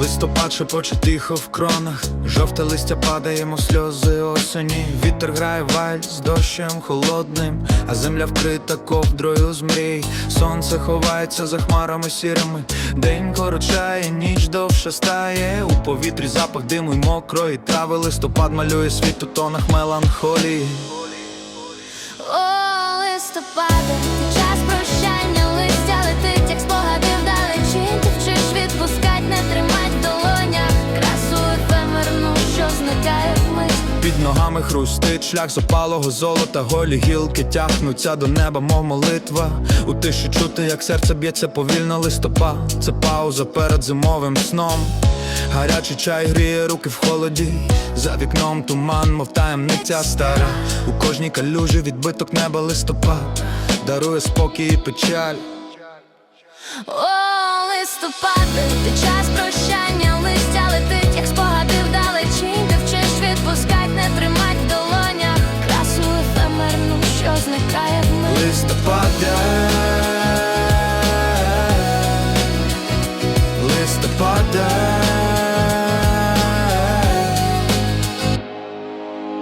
Листопад шепоче тихо в кронах, жовте листя падає, мов сльози осені. Вітер грає вальс з дощем холодним, а земля вкрита ковдрою з мрій. Сонце ховається за хмарами сірими. День корочає, ніч довше стає. У повітрі запах диму й мокрої трави. Листопад малює світ у тонах меланхолії. О, листопаде, Під ногами хрустить шлях з опалого золота, голі гілки тягнуться до неба, мов молитва. У тиші чути, як серце б'ється повільно листопад. Це пауза перед зимовим сном. Гарячий чай гріє руки в холоді. За вікном туман, мов таємниця стара. У кожній калюжі відбиток неба листопад. Дарує спокій і печаль. О, листопаде, ти час прощання, Листопаде Листопаде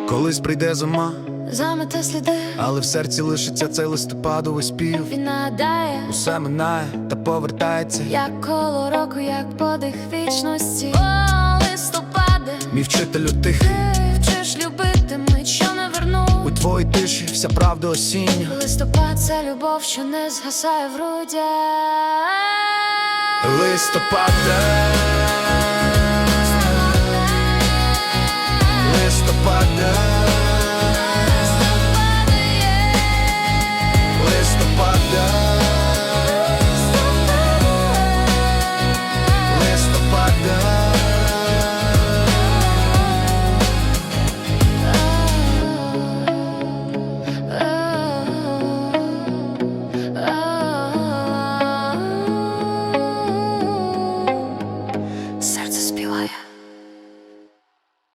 Колись прийде зима, Замете сліди, але в серці лишиться цей листопадовий спів. він нагадає Усе минає та повертається. Як коло року, як подих вічності. О, листопаде, Мій вчителю тихий, ти вчиш любити мить, що не верну у твоїй тиші вся правда осіння. Листопад це любов, що не згасає в грудях Листопаде